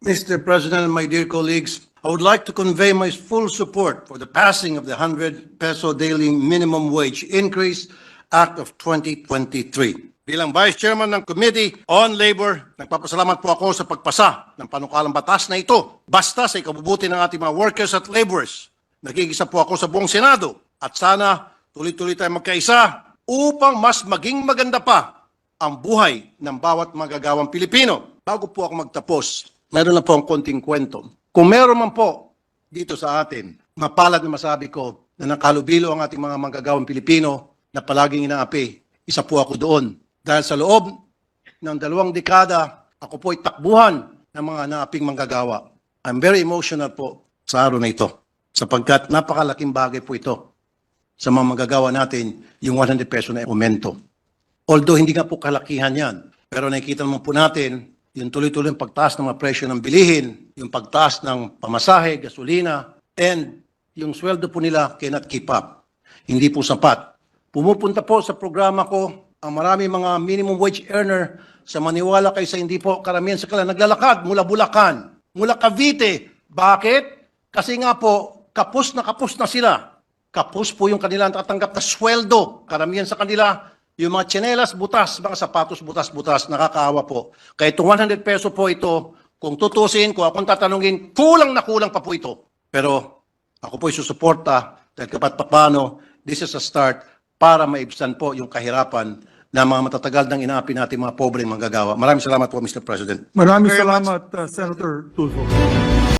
Mr. President and my dear colleagues, I would like to convey my full support for the passing of the 100 peso daily minimum wage increase Act of 2023. Bilang Vice Chairman ng Committee on Labor, nagpapasalamat po ako sa pagpasa ng panukalang batas na ito. Basta sa ikabubuti ng ating mga workers at laborers. Nagigisa po ako sa buong Senado at sana tuloy-tuloy tayo magkaisa upang mas maging maganda pa ang buhay ng bawat magagawang Pilipino. Bago po ako magtapos, meron lang po ang konting kwento. Kung meron man po dito sa atin, mapalad na masabi ko na nakalubilo ang ating mga manggagawang Pilipino na palaging inaapi, isa po ako doon. Dahil sa loob ng dalawang dekada, ako po ay takbuhan ng mga naaping manggagawa. I'm very emotional po sa araw na ito sapagkat napakalaking bagay po ito sa mga magagawa natin yung 100 peso na aumento. Although hindi nga po kalakihan yan, pero nakikita naman po natin yung tuloy-tuloy pagtaas ng mga presyo ng bilihin, yung pagtaas ng pamasahe, gasolina, and yung sweldo po nila cannot keep up. Hindi po sapat. Pumupunta po sa programa ko ang marami mga minimum wage earner sa maniwala kayo sa hindi po karamihan sa kanila naglalakad mula Bulacan, mula Cavite. Bakit? Kasi nga po, kapos na kapos na sila. Kapos po yung kanilang tatanggap na sweldo. Karamihan sa kanila, yung mga tsinelas butas, mga sapatos butas-butas, nakakaawa po. Kaya itong 100 peso po ito, kung tutusin, kung akong tatanungin, kulang na kulang pa po ito. Pero ako po susuporta dahil kapat papano, this is a start para maibsan po yung kahirapan na mga matatagal ng inaapi natin mga pobreng manggagawa. Maraming salamat po, Mr. President. Maraming Very much. salamat, uh, Senator Tulfo.